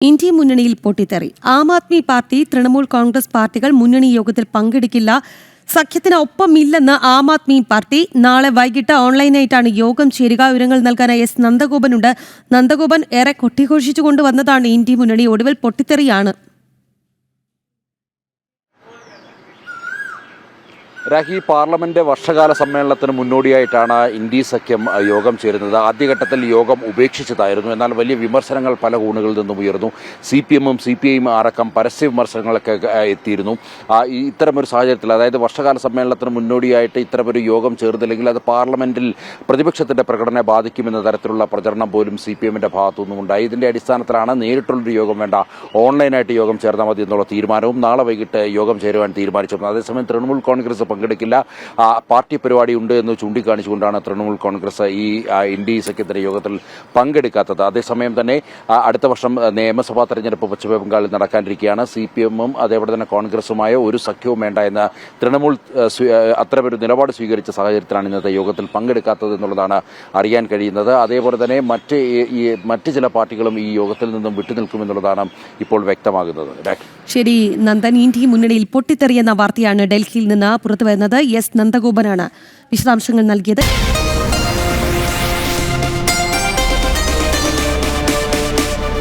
India മുന്നണിയിൽ പൊട്ടിത്തെറി. Aam Aadmi party Trinamool Congress പാർട്ടികൾ മുന്നണി യോഗത്തിൽ പങ്കെടുക്കില്ല. സഖ്യത്തിന് ഒപ്പമില്ലെന്ന് ആം ആദ്മി പാർട്ടി. നാളെ വൈകിട്ട് ഓൺലൈനായിട്ടാണ് യോഗം ചേരുക. വിവരങ്ങൾ നൽകാനായി എസ് നന്ദഗോപനുണ്ട്. നന്ദഗോപൻ ഏറെ കൊട്ടിഘോഷിച്ചുകൊണ്ട് വന്നതാണ് ഇന്ത്യ മുന്നണി ഒടുവിൽ പൊട്ടിത്തെറിയാണ്. രാഹി പാർലമെന്റ് വർഷകാല സമ്മേളനത്തിന് മുന്നോടിയായിട്ടാണ് ഇന്ത്യ സഖ്യം യോഗം ചേരുന്നത്. ആദ്യഘട്ടത്തിൽ യോഗം ഉപേക്ഷിച്ചതായിരുന്നു. എന്നാൽ വലിയ വിമർശനങ്ങൾ പല കോണുകളിൽ നിന്നും ഉയർന്നു. സി പി എമ്മും സി പി ഐയും അടക്കം പരസ്യ വിമർശനങ്ങളൊക്കെ എത്തിയിരുന്നു ഇത്തരമൊരു സാഹചര്യത്തിൽ അതായത് വർഷകാല സമ്മേളനത്തിന് മുന്നോടിയായിട്ട് ഇത്തരമൊരു യോഗം ചേർന്നില്ലെങ്കിൽ അത് പാർലമെന്റിൽ പ്രതിപക്ഷത്തിന്റെ പ്രകടനത്തെ ബാധിക്കുമെന്ന തരത്തിലുള്ള പ്രചരണം പോലും സി പി എമ്മിന്റെ ഭാഗത്തുനിന്നും ഉണ്ടായി. ഇതിന്റെ അടിസ്ഥാനത്തിലാണ് നേരിട്ടുള്ളൊരു യോഗം വേണ്ട. ഓൺലൈനായിട്ട് യോഗം ചേർന്നാൽ മതി എന്നുള്ള തീരുമാനവും നാളെ വൈകിട്ട് യോഗം ചേരുവാൻ തീരുമാനിച്ചിരുന്നു അതേസമയം തൃണമൂൽ കോൺഗ്രസ് പങ്കെടുക്കില്ല. പാർട്ടി പരിപാടി ഉണ്ട് എന്ന് ചൂണ്ടിക്കാണിച്ചുകൊണ്ടാണ് തൃണമൂൽ കോൺഗ്രസ് ഈ എൻ ഡി സഖ്യത്തിന്റെ യോഗത്തിൽ പങ്കെടുക്കാത്തത്. അതേസമയം തന്നെ അടുത്ത വർഷം നിയമസഭാ തെരഞ്ഞെടുപ്പ് പശ്ചിമബംഗാളിൽ നടക്കാനിരിക്കുകയാണ്. സി പി എമ്മും അതേപോലെ തന്നെ കോൺഗ്രസുമായ ഒരു സഖ്യവും വേണ്ട എന്ന തൃണമൂൽ അത്തരമൊരു നിലപാട് സ്വീകരിച്ച സാഹചര്യത്തിലാണ് ഇന്നത്തെ യോഗത്തിൽ പങ്കെടുക്കാത്തത് എന്നുള്ളതാണ് അറിയാൻ കഴിയുന്നത്. അതേപോലെ തന്നെ മറ്റ് മറ്റ് ചില പാർട്ടികളും ഈ യോഗത്തിൽ നിന്നും വിട്ടുനിൽക്കുമെന്നുള്ളതാണ് ഇപ്പോൾ വ്യക്തമാകുന്നത്. ശരി നന്ദൻ ഇന്ത്യ മുന്നണിയിൽ പൊട്ടിത്തെറിയെന്ന വാർത്തയാണ് ഡൽഹിയിൽ നിന്ന് പുറത്തുവരുന്നത്. എസ് നന്ദഗോപനാണ് വിശദാംശങ്ങൾ നൽകിയത്.